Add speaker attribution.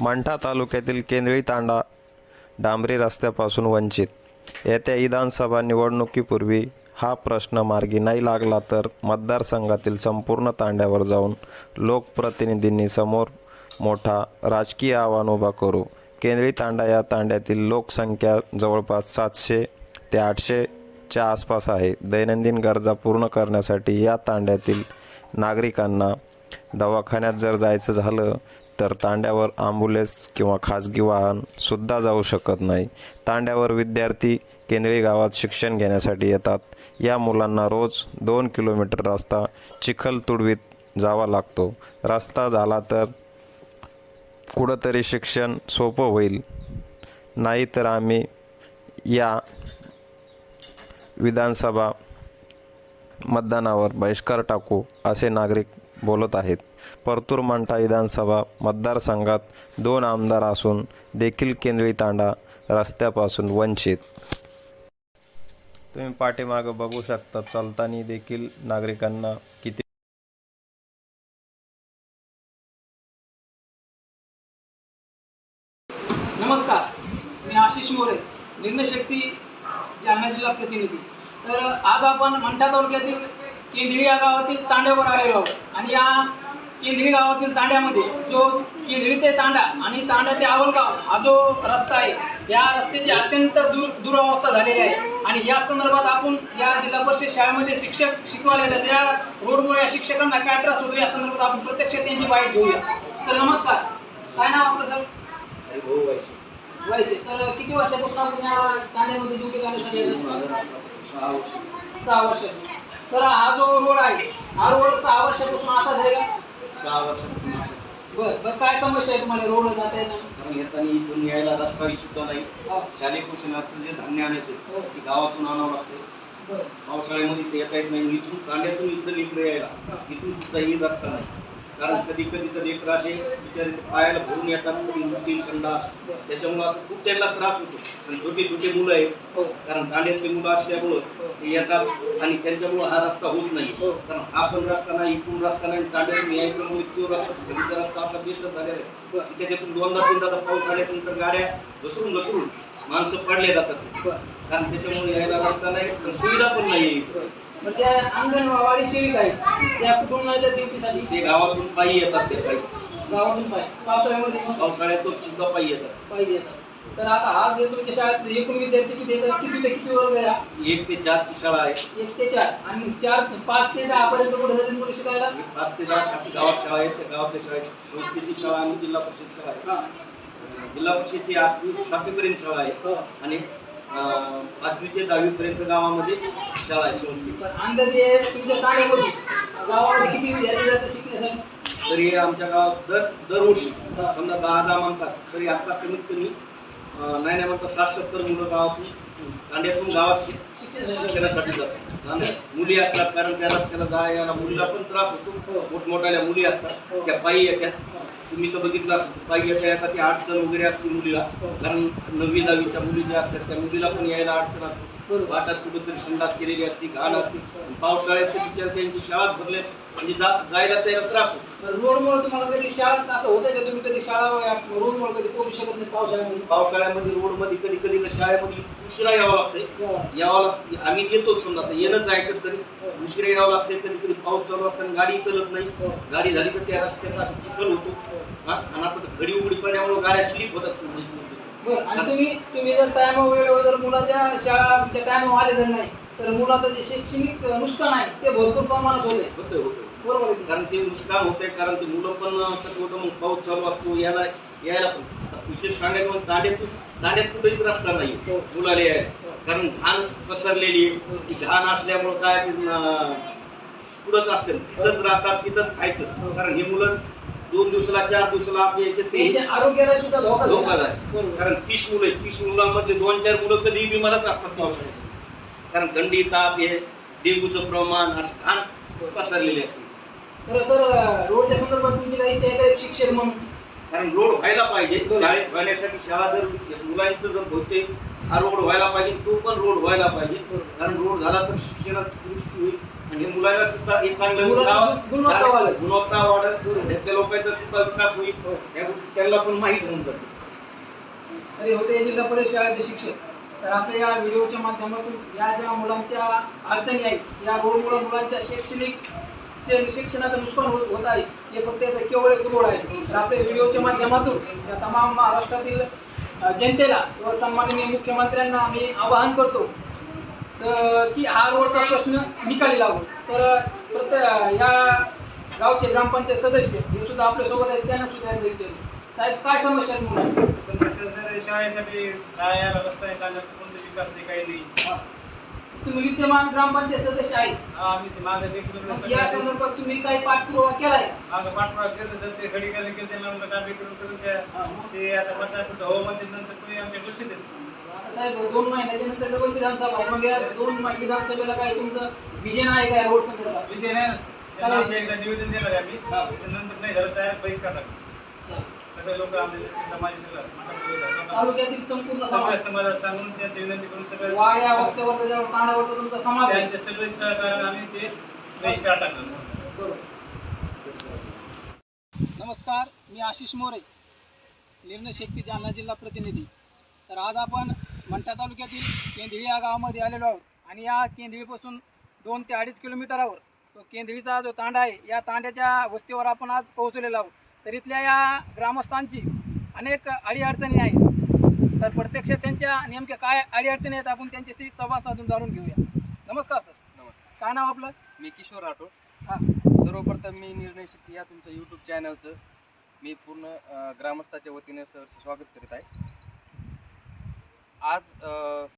Speaker 1: मंठा तालुक्यातील केंद्री तांडा डांबरी रस्त्यापासून वंचित. येत्या विधानसभा निवडणुकीपूर्वी हा प्रश्न मार्गी नाही लागला तर मतदारसंघातील संपूर्ण तांड्यावर जाऊन लोकप्रतिनिधींनी समोर मोठा राजकीय आव्हान उभा करू. केंद्री तांडा या तांड्यातील लोकसंख्या जवळपास सातशे ते आठशेच्या आसपास आहे. दैनंदिन गरजा पूर्ण करण्यासाठी या तांड्यातील नागरिकांना दवाखान्यात जर जायचं झालं तर तांड्यावर ॲम्ब्युलन्स किंवा खाजगी वाहन सुद्धा जाऊ शकत नाही. तांड्यावर विद्यार्थी केंद्रीय गावात शिक्षण घेण्यासाठी येतात. या मुलांना रोज दोन किलोमीटर रस्ता चिखल तुडवीत जावा लागतो. रस्ता झाला तर कुठंतरी शिक्षण सोपं होईल. नाही तर आम्ही या विधानसभा मतदानावर बहिष्कार टाकू असे नागरिक बोलत आहेत. परतूर मंठा विधानसभा मतदारसंघात दोन आमदार असून देखील केंद्रीय तांडा रस्त्यापासून वंचित. तुम्ही पाठीमागं बघू शकता चालताना देखील नागरिकांना किती
Speaker 2: नमस्कार मी आशिष मोरे निर्णय शक्ती जालना जिल्हा प्रतिनिधी. तर आज आपण मंठा तालुक्यातील केंद्री या गावातील तांड्यावर आलेलो आहोत आणि या केंद्री गावातील तांड्यामध्ये जो केंद्री ते तांडा आणि तांडा ते आवलगाव हा जो रस्ता आहे या रस्त्याची अत्यंत दूर दुरावस्था झालेली आहे. आणि या संदर्भात आपण या जिल्हा परिषद शाळेमध्ये शिक्षक शिकवायला येतात. त्या रोडमुळे या शिक्षकांना काय त्रास होतो या संदर्भात आपण प्रत्यक्ष त्यांची बाईट घेऊया. सर नमस्कार. काय नाव आपलं सर? वयसे सर किती वर्षापासून आपण या तांड्यामध्ये ड्युटी करण्यासाठी? सहा वर्ष. सर हा जो रोड आहे हा रोड सहा वर्षापासून असाच आहे का? बर बर काय समस्या आहे तुम्हाला? रोड जाता येणार
Speaker 3: येताना इथून यायला रस्ता सुद्धा नाही.
Speaker 2: हो,
Speaker 3: शालेय पोषणाचं जे धान्य आणायचं
Speaker 2: हो.
Speaker 3: ते गावातून आणावं लागतं.
Speaker 2: बर.
Speaker 3: पावसाळ्यामध्ये ते येता येत नाही. इथून कांद्यातून इकडे इकडे यायला इथून सुद्धा ही रस्ता नाही. कारण कधी कधी तर लेकरं असे बिचारे पायाला भरून येतात कधी उलटी संडास त्याच्यामुळे असं खूप त्यांना त्रास होतो. आणि छोटे छोटे मुलं आहेत.
Speaker 2: हो.
Speaker 3: कारण तांड्यातले मुलं असल्यामुळं ते येतात आणि त्यांच्यामुळं हा रस्ता होत नाही
Speaker 2: हो.
Speaker 3: कारण हा पण रस्ता नाही इथून रस्ता नाही. तांड्यातून यायच्यामुळे तो रस्ता घरीचा रस्ता असा बेस्ट झालेला आहे. त्याच्यातून दोनदा तीनदा पाऊस आल्यानंतर गाड्या घसरून घसरून माणसं पडले जातात. कारण त्याच्यामुळे यायला रस्ता नाही सुविधा पण नाही
Speaker 2: त्या अंगणवाडी सेविका आहेत. त्या कुठून ड्युटीसाठी
Speaker 3: ते गावातून पायी येतात ते काही.
Speaker 2: गावातून पाहिजे पावसाळ्यामध्ये
Speaker 3: पावसाळ्यातून सुद्धा पायी येतात.
Speaker 2: पाहिजे येतात. तर आता हा जे तुमच्या शाळेत एकूण विद्यार्थी किती येतात किती ते किती वर्ग हा?
Speaker 3: एक ते चारची शाळा आहे.
Speaker 2: एक ते चार. आणि चार पाच ते सहा पर्यंत कुठे जातील मुलं शिकायला?
Speaker 3: पाच ते दहा खाती गावात शाळा आहेत त्या गावातल्या शाळेत संस्थेची शाळा आणि जिल्हा परिषद शाळा आहे.
Speaker 2: हा.
Speaker 3: जिल्हा परिषदची आठवी सातवीपर्यंत शाळा आहे.
Speaker 2: हो.
Speaker 3: आणि पाचवी ते दहावीपर्यंत गावामध्ये शाळा आहे संस्थेची
Speaker 2: पण अंदाजे गावामध्ये किती विद्यार्थी जातात शिकण्यासाठी
Speaker 3: तरी आमच्या गावात दर दरवर्षी. समजा दहा दहा म्हणतात तरी आता कमीत कमी नाही नाही म्हणतात साठ सत्तर मुलं गावातून तांड्यातून गावात
Speaker 2: शिक्षणासाठी
Speaker 3: जातात आणि मुली असतात कारण त्या रस्त्याला जायला मुलीला पण त्रास. होतो मोठमोठ्याल्या मुली असतात. त्या पायी येतात तुम्ही तर बघितलं असेल पायी येता येतात ती अडचण वगैरे असते मुलीला. कारण नववी दहावीच्या मुली ज्या असतात त्या मुलीला पण यायला अडचण असते. वाटात कुठेतरी संडास केलेली असते घाण असते पावसाळ्यात बिचार त्यांची शाळात भरले म्हणजे जायला त्याला त्रास होतो
Speaker 2: रोडमुळे तुम्हाला कधी शाळेत असं होतं का तुम्ही कधी शाळा रोडमुळे कधी पोहोचू शकत नाही पावसाळ्यामध्ये
Speaker 3: पावसाळ्यामध्ये रोडमध्ये कधी कधी तर शाळेमध्ये उशिरा यावं लागतंय.
Speaker 2: या.
Speaker 3: यावं लागतं आम्ही येतो समजा आता येणंच आहे कसं तरी. उशिरा यावं लागते कधी कधी पाऊस चालू असताना गाडी चलत नाही.
Speaker 2: हो.
Speaker 3: गाडी झाली तर त्या रस्त्यात असं चिखल होतो. हा? आणि आता तर घडी उघडी पडल्यामुळे गाड्या स्लिप होतात
Speaker 2: बरं आणि तुम्ही तुम्ही जर टायमा वेळेवर जर मुलाच्या शाळा टायमा आले जर नाही तर मुलाचं जे शैक्षणिक नुकसान आहे ते भरपूर प्रमाणात होते
Speaker 3: होतंय होतंय.
Speaker 2: बरोबर?
Speaker 3: कारण ते नुकसान होतंय कारण ते मुलं पण कसं होतं मग पाऊस चालू असतो यायला यायला पण. विशेष सांगायचं मग तांड्यात तांड्यात कुठेच रस्ता नाही
Speaker 2: हो.
Speaker 3: मुलाला यायला कारण घाण पसरलेली आहे. ती घाण असल्यामुळं काय पुढंच असते. तिथंच राहतात तिथंच खायचं.
Speaker 2: हो.
Speaker 3: कारण हे मुलं दोन दिवसाला चार दिवसाला याच्यात
Speaker 2: त्यांच्या आरोग्याला सुद्धा धोका आहे.
Speaker 3: आहे. कारण तीस मुलं आहेत. तीस मुलांमध्ये दोन चार मुलं कधी बिमारच असतात पावसाळ्यात. कारण थंडी ताप हे डेंग्यूचं प्रमाण असं घाण पसरलेले असते
Speaker 2: तर सर रोडच्या संदर्भात तुमची काही इच्छा आहे शिक्षक म्हणून?
Speaker 3: कारण रोड व्हायला पाहिजे. शाळेत व्हायसाठी शाळा जर मुलांचं जर होते हा रोड व्हायला पाहिजे तो पण रोड व्हायला पाहिजे. कारण रोड झाला तर शिक्षणात दुरुस्ती होईल. म्हणजे मुलाला सुद्धा एक चांगलं
Speaker 2: गुणवत्ता
Speaker 3: वाढत त्यातल्या लोकांचा सुद्धा विकास होईल. या गोष्टी त्यांना पण माहीत होऊन जाते
Speaker 2: तरी होते जिल्हा परिषद शाळेचे शिक्षक. तर आपल्या या व्हिडिओच्या माध्यमातून या ज्या मुलांच्या अडचणी आहेत या रोडमुळे मुलांच्या शैक्षणिक जे शिक्षणाचं नुकसान होत होत आहे. हे फक्त याचं केवळ एक रोड आहे. तर आपल्या व्हिडिओच्या माध्यमातून या तमाम महाराष्ट्रातील जनतेला किंवा सन्माननीय मुख्यमंत्र्यांना आम्ही आवाहन करतो तर की हा रोडचा प्रश्न निकाली लागू तर प्रत्येक या गावचे ग्रामपंचायत सदस्य हे सुद्धा आपल्यासोबत आहेत त्यांना सुद्धा. साहेब काय समस्या आहेत मुलांच्या?
Speaker 4: समस्या शाळेसाठी जायला रस्ता त्याच्यात कोणते विकास नाही काही नाही.
Speaker 2: तुम्ही विद्यमान ग्रामपंचायत सदस्य आहेत.
Speaker 4: हा आम्ही ते मागे ते
Speaker 2: मग या संदर्भात तुम्ही काही पाठपुरावा केलाय?
Speaker 4: मागं पाठपुरावा केलं सर ते खडी केलं केलं त्यांना म्हणलं कापी करून करून द्या. ते आता मतदान कुठं? हो म्हणते नंतर तुम्ही आमच्या लक्ष देत.
Speaker 2: आता साहेब दोन महिन्याच्या नंतर डबल विधानसभा आहे. मग या दोन महिने विधानसभेला काय तुमचं विजन आहे काय रोड संदर्भात?
Speaker 4: विजय नाही ना सर. त्यांना आमचं एकदा निवेदन दिलं आम्ही. त्याच्यानंतर नाही झालं तयार पैसे टाकला सगळे लोक आमचे समाज सगळं मंडळ सगळं.
Speaker 2: तालुक्यातील संपूर्ण
Speaker 4: सगळ्या
Speaker 2: समाज
Speaker 4: समाजात सांगून त्यांची विनंती करून सगळ्या
Speaker 2: वाड्या वस्त्यावर त्याच्यावर तुमचा समाज आहे.
Speaker 4: त्यांचे सगळे सहकार्य आम्ही ते बहिष्कार टाकलं.
Speaker 2: नमस्कार मी आशिष मोरे निर्णय शक्ती जालना जिल्हा प्रतिनिधी. तर आज आपण मंठा तालुक्यातील केंद्री या गावामध्ये आलेलो आहोत आणि या केंद्रीपासून दोन ते अडीच किलोमीटरावर तो केंद्रीचा जो तांडा आहे या तांड्याच्या वस्तीवर आपण आज पोहोचलेलो आहोत. तर इथल्या या ग्रामस्थांची अनेक अडीअडचणी आहेत. तर प्रत्यक्ष त्यांच्या नेमक्या काय अडीअडचणी आहेत आपण त्यांच्याशी संवाद साधून जाणून घेऊया. नमस्कार सर.
Speaker 5: नमस्कार.
Speaker 2: काय नाव आपलं?
Speaker 5: मी किशोर राठोड.
Speaker 2: हां.
Speaker 5: सर्वप्रथम मी निर्णय शक्ती या तुमच्या यूट्यूब चॅनलचं मी पूर्ण ग्रामस्थाच्या वतीने सहर्ष स्वागत करीत आहे. आज